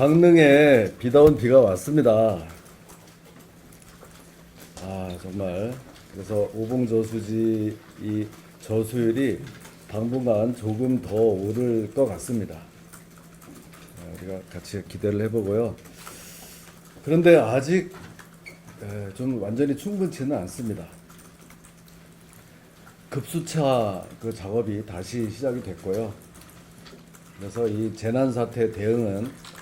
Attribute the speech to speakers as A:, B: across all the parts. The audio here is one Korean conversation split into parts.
A: 강릉에 비다운 비가 왔습니다. 아 정말 그래서 오봉 저수지 이 저수율이 당분간 조금 더 오를 것 같습니다. 아, 우리가 같이 기대를 해보고요. 그런데 아직 에, 좀 완전히 충분치는 않습니다. 급수차 그 작업이 다시 시작이 됐고요. 그래서 이 재난 사태 대응은 어,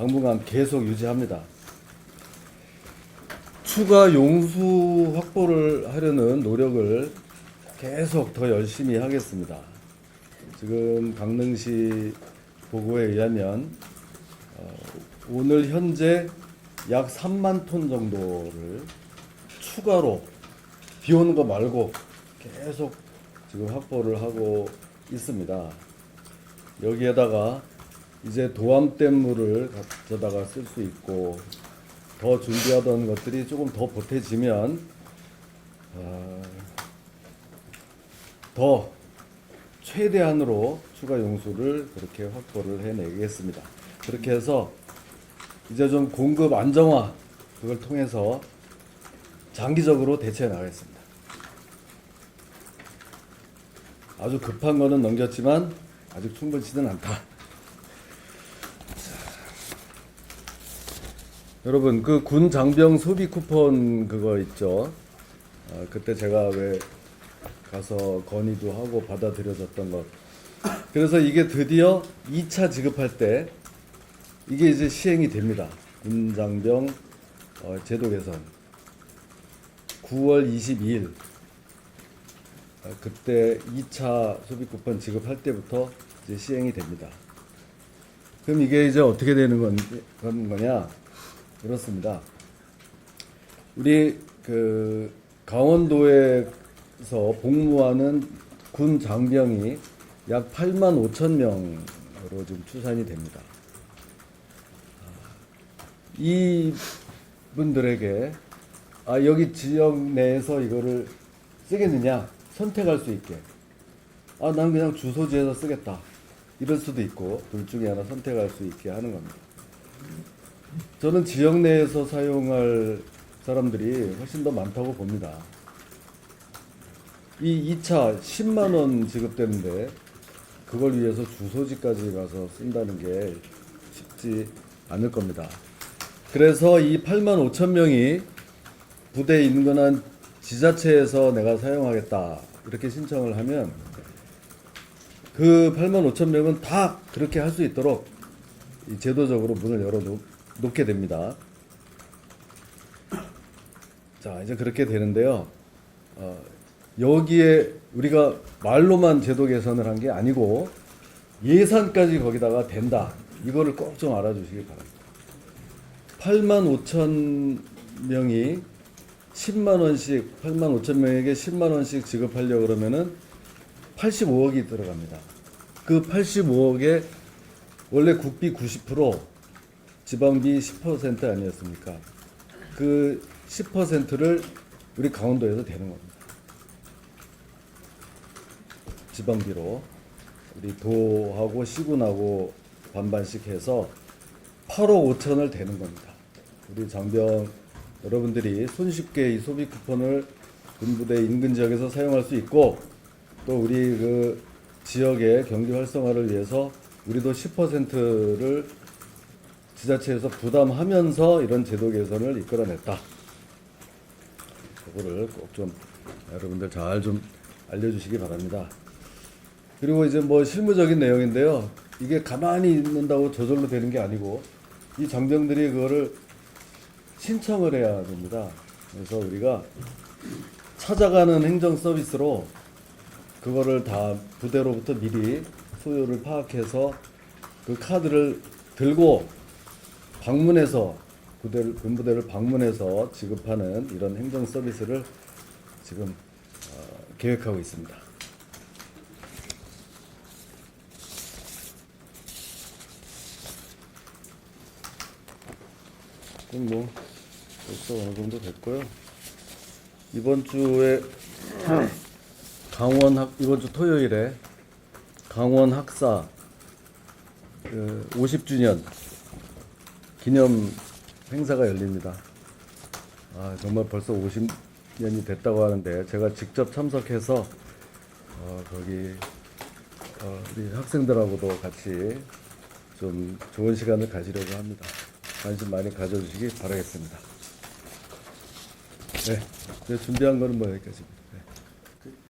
A: 당분간 계속 유지합니다. 추가 용수 확보를 하려는 노력을 계속 더 열심히 하겠습니다. 지금 강릉시 보고에 의하면 어, 오늘 현재 약 3만 톤 정도를 추가로 비 오는 거 말고 계속 지금 확보를 하고 있습니다. 여기에다가 이제 도암댐 물을 가져다가 쓸 수 있고 더 준비하던 것들이 조금 더 보태지면 어, 더 최대한으로 추가 용수를 그렇게 확보를 해내겠습니다. 그렇게 해서 이제 좀 공급 안정화 그걸 통해서 장기적으로 대처해 나가겠습니다. 아주 급한 거는 넘겼지만 아직 충분치는 않다. 여러분 그 군 장병 소비 쿠폰 그거 있죠. 아, 그때 제가 왜 가서 건의도 하고 받아들여졌던 것. 그래서 이게 드디어 2차 지급할 때 이게 이제 시행이 됩니다. 군 장병 어, 제도 개선. 9월 22일 아, 그때 2차 소비 쿠폰 지급할 때부터 이제 시행이 됩니다. 그럼 이게 이제 어떻게 되는 건, 건 거냐? 그렇습니다. 우리 그 강원도에서 복무하는 군 장병이 약 8만 5천 명으로 지금 추산이 됩니다. 이 분들에게 아 여기 지역 내에서 이거를 쓰겠느냐 선택할 수 있게 아 난 그냥 주소지에서 쓰겠다 이럴 수도 있고 둘 중에 하나 선택할 수 있게 하는 겁니다. 저는 지역 내에서 사용할 사람들이 훨씬 더 많다고 봅니다. 이 2차 10만 원 지급되는데 그걸 위해서 주소지까지 가서 쓴다는 게 쉽지 않을 겁니다. 그래서 이 8만 5천 명이 부대에 인근한 지자체에서 내가 사용하겠다 이렇게 신청을 하면 그 8만 5천 명은 다 그렇게 할 수 있도록 이 제도적으로 문을 열어 놓, 놓게 됩니다. 자 이제 그렇게 되는데요. 어, 여기에 우리가 말로만 제도 개선을 한 게 아니고 예산까지 거기다가 된다. 이거를 꼭 좀 알아주시기 바랍니다. 8만 5천 명이 10만 원씩 8만 5천 명에게 10만 원씩 지급하려 그러면은 85억이 들어갑니다. 그 85억에 원래 국비 90% 지방비 10% 아니었습니까? 그 10%를 우리 강원도에서 되는 겁니다. 지방비로 우리 도하고 시군하고 반반씩 해서 8억 5천을 되는 겁니다. 우리 장병 여러분들이 손쉽게 이 소비 쿠폰을 군부대 인근 지역에서 사용할 수 있고 또 우리 그 지역의 경기 활성화를 위해서 우리도 10%를 지자체에서 부담하면서 이런 제도 개선을 이끌어냈다. 그거를 꼭 좀 여러분들 잘 좀 알려주시기 바랍니다. 그리고 이제 뭐 실무적인 내용인데요. 이게 가만히 있는다고 저절로 되는 게 아니고 이 장병들이 그거를 신청을 해야 됩니다. 그래서 우리가 찾아가는 행정 서비스로 그거를 다 부대로부터 미리 소요를 파악해서 그 카드를 들고 방문해서 부대를 군부대를 방문해서 지급하는 이런 행정 서비스를 지금 어, 계획하고 있습니다. 그럼 뭐 벌써 어느 정도 됐고요. 이번 주에 강원 학 이번 주 토요일에 강원 학사 그 50주년 기념 행사가 열립니다. 아, 정말 벌써 50년이 됐다고 하는데 제가 직접 참석해서 어, 거기 어, 우리 학생들하고도 같이 좀 좋은 시간을 가지려고 합니다. 관심 많이 가져주시기 바라겠습니다. 네, 네 준비한 거는 뭐 여기까지입니다.